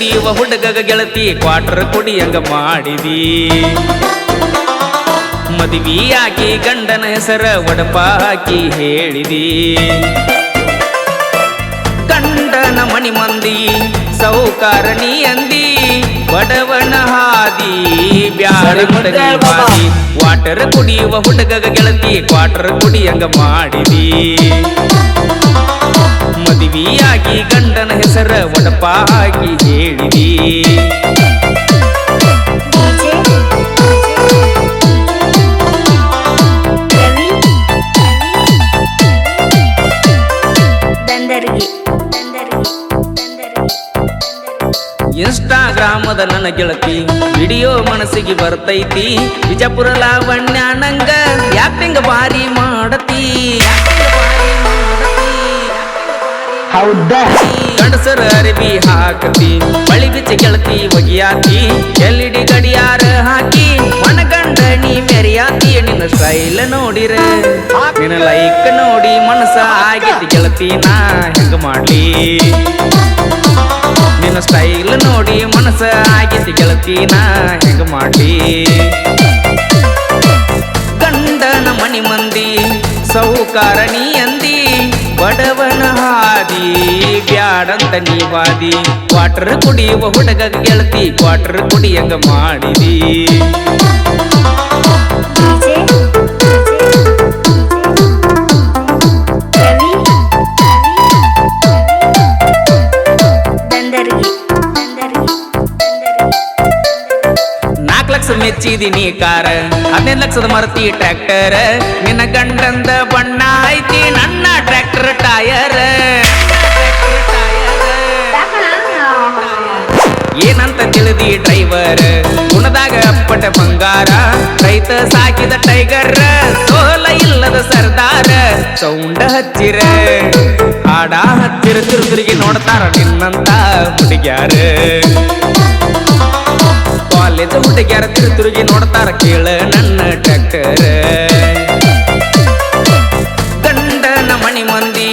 ಕುಡಿಯುವ ಹುಡುಗಗ ಗೆಳತಿ ಕ್ವಾಟರ್ ಕುಡಿಯಂಗ ಮಾಡಿದಿ. ಮದುವೆಯಾಗಿ ಗಂಡನ ಹೆಸರ ಒಡಪ ಹಾಕಿ ಹೇಳಿದಿ. ಗಂಡನ ಮಣಿ ಮಂದಿ ಸೌಕಾರಣಿ ಅಂದಿ. ಬಡವನ ಹಾದಿ ಬ್ಯಾಡ ಬಾದಿ ವಾಟರ್ ಕುಡಿಯುವ ಹುಡುಗಗ ಗೆಳತಿ ಕ್ವಾಟರ್ ಕುಡಿಯಂಗ ಮಾಡಿದಿ. ಮದುವೆಯಾಗಿ ಗಂಡನ ಹೆಸರ ಒಡಪ ಹಾಕಿ ಹೇಳಿದಿ. ಇನ್ಸ್ಟಾಗ್ರಾಮದ ನನ್ನ ಗೆಳತಿ ವಿಡಿಯೋ ಮನಸ್ಸಿಗೆ ಬರ್ತೈತಿ. ವಿಜಯಪುರ ಲಾವಣ್ಯ ನಂಗ ಯಾಕಿಂಗ ಬಾರಿ ಮಾಡತಿ. ಗಂಡಸರ ಅರಿವಿ ಹಾಕತಿ ಬಳಿ ಬಿಚ್ಚಿ ಕೆಳತಿ ಒಗಿಯಾತಿ ಎಲ್ ಡಿ ಗಡಿಯಾರ ಹಾಕಿ, ಮನಗಂಡ ನೀ ಮೆರಿಯಾತಿ ನಿನ್ನ ಸ್ಟೈಲ್ ನೋಡಿರ. ನಿನ್ನ ಲೈಕ್ ನೋಡಿ ಮನಸ ಆಗೈತಿ ಗೆಳತಿ, ನಾ ಹೆಂಗ ಮಾಡ್ಲಿ? ನಿನ್ನ ಸ್ಟೈಲ್ ನೋಡಿ ಮನಸ ಆಗೈತಿ ಗೆಳತಿ, ನಾ ಹೆಂಗ ಮಾಡ್ಲಿ? ಗಂಡನ ಮಣಿ ಮಂದಿ ಸೌಕಾರಣಿ ಅಂದಿ ಬಡವನ ಹಾದಿ ಬ್ಯಾಡಂತ ನೀವಾದಿ ಕ್ವಾಟರ್ ಕುಡಿಯುವ ಹುಡುಗ ಗೆಳತಿ ಕ್ವಾಟರ್ ಕುಡಿಯಂಗ ಮಾಡಿದಿ. ಮೆಚ್ಚಿದಿನಿ ಕಾರ. ಹದಿನೈದು ಲಕ್ಷದ ಮರತಿ ಟ್ರ್ಯಾಕ್ಟರ್ ನಿನ್ನ ಗಂಡಂದ ಬಣ್ಣ ಐತಿ, ನನ್ನ ಟ್ರ್ಯಾಕ್ಟರ್ ಟಯರ್ ಏನಂತ ತಿಳಿದಿ ಡ್ರೈವರ್ ಗುಣದಾಗ ಅಪ್ಪಟ ಬಂಗಾರ, ರೈತ ಸಾಕಿದ ಟೈಗರ್ ಸೋಲ ಇಲ್ಲದ ಸರ್ದಾರ, ಸೌಂಡ ಹಚ್ಚಿರ. ಹಾಡ ಹತ್ತಿರ ತಿರುಗಿ ನೋಡ್ತಾರ ನಿನ್ನಂತ ಹುಡುಗ್ಯಾರ. ಕಾಲೇಜ್ ಹುಡುಗ್ಯಾರ ತಿರುತಿರುಗಿ ನೋಡ್ತಾರ ಕೇಳ ನನ್ನ ಟ್ರ್ಯಾಕ್ಟರ್ ಗಂಡನ ಮಣಿ ಮಂದಿ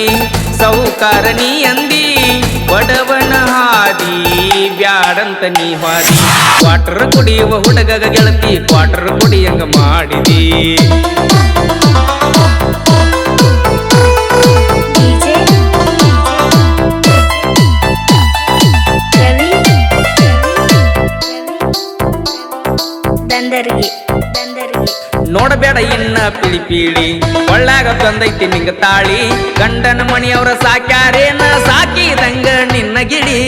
ಸೌಕಾರಣಿ ಅಂದಿ, ಬಡವನ ಹಾದಿ, ಬ್ಯಾಡಂತ ನೀ ಹಾದಿ. ಕ್ವಾಟರ್ ಕುಡಿಯುವ ಹುಡುಗಗ ಗೆಳತಿ ಕ್ವಾಟರ್ ಕುಡಿಯಂಗ ಮಾಡಿದಿ. ನೋಡಬೇಡ ಇನ್ನ ಪಿಳಿ ಪೀಳಿ. ಒಳ್ಳಾಗ ಬಂದೈತಿ ನಿಂಗ ತಾಳಿ. ಗಂಡನ ಮಣಿಯವರ ಸಾಕ್ಯಾರೇನ ಸಾಕಿದಂಗ ನಿನ್ನ ಗಿಳಿ.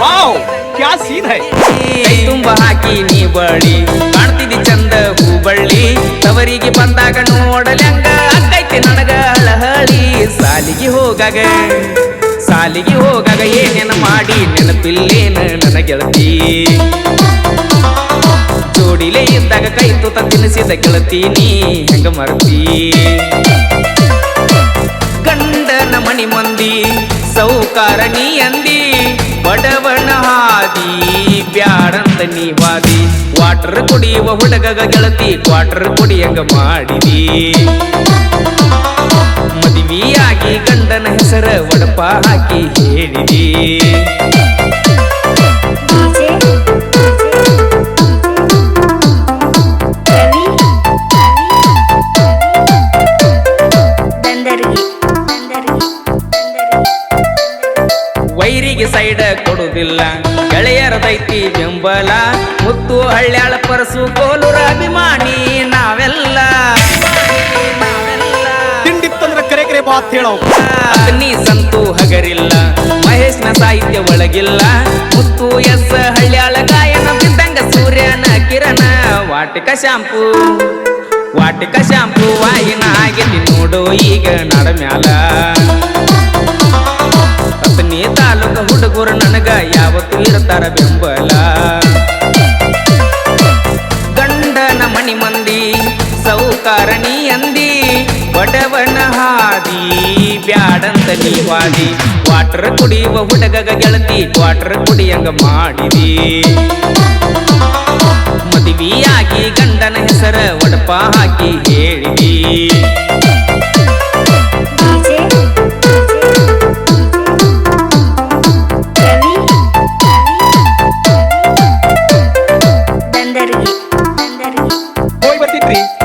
ವಾವ್, ಕ್ಯಾ ತುಂಬ ಹಾಕಿ ನೀ ಬಳಿ. ಕಾಣ್ತಿದಿ ಚಂದ ಹೂಬಳ್ಳಿ. ತವರಿಗೆ ಬಂದಾಗ ನೋಡಲ್ಯಂಗ ಅಕ್ಕೈತಿ ನನಗ ಹಳಹಳಿ ಸಾಲಿಗೆ ಹೋಗಾಗ ಸಾಲಿಗೆ ಹೋಗಾಗ ಏನೇನ ಮಾಡಿ ನೆನಪಿಲ್ಲೇನ ನನ್ನ ಗೆಳತಿ? ಇದ್ದಾಗ ಕೈ ತೂತ ತಿನ್ನಿಸಿದ ಗೆಳತೀನಿ ಹೆಂಗ ಮರ್ತಿ? ಗಂಡನ ಮಣಿ ಮಂದಿ, ಸೌಕಾರ ನೀ ಅಂದಿ, ಬಡವನ ಹಾದಿ, ಬ್ಯಾಡಂತ ನೀ ವಾದಿ. ವಾಟರ್ ಕುಡಿಯುವ ಹುಡುಗಗ ಗೆಳತಿ ಕ್ವಾಟರ್ ಕುಡಿಯಂಗ ಮಾಡಿದಿ. ಮದುವೆಯಾಗಿ ಗಂಡನ ಹೆಸರ ಒಡಪ ಹಾಕಿ ಹೇಳಿದಿ. ದೈತಿ ಗೆಳೆಯರದೈತಿ ಬೆಂಬಲ. ಮುತ್ತು ಹಳ್ಳ್ಯಾಳ ಪರಸು ಕೋಲೂರ ಅಭಿಮಾನಿ ನಾವೆಲ್ಲ. ತಿಂಡಿತ್ತಂದ್ರ ಕರೆ ಕರೆ ಮಾತ್ ಹೇಳೋ. ನೀ ಸಂತು ಹಗರಿಲ್ಲ. ಮಹೇಶ್ನ ಸಾಹಿತ್ಯ ಒಳಗಿಲ್ಲ. ಮುತ್ತು ಎಸ್ ಹಳ್ಳ್ಯಾಳ ಗಾಯನ ಬಿದ್ದಂಗ ಸೂರ್ಯನ ಕಿರಣ. ವಾಟಿಕ ಶಾಂಪು ವಾಟಿಕ ಶಾಂಪು ವಾಯಿನ ಆಗೈತಿ ನೋಡು ಈಗ ನಡ ಮ್ಯಾಲ ಹುಡುಗರು ನನಗ ಯಾವತ್ತು ಇರ್ತಾರ ಬೆಂಬಲ. ಗಂಡನ ಮಣಿ ಮಂದಿ, ಸೌಕಾರಣಿ ಅಂದಿ, ಬಡವನ ಹಾದಿ, ಬ್ಯಾಡಂತ ನೀವಾದಿ. ವಾಟರ್ ಕುಡಿಯುವ ಹುಡುಗಗ ಗೆಳತಿ ವಾಟರ್ ಕುಡಿಯಂಗ ಮಾಡಿದಿ. ಮದುವೆಯಾಗಿ ಗಂಡನ ಹೆಸರ ಒಡಪ ಹಾಕಿ ಹೇಳಿದಿ. Oi, Batitri.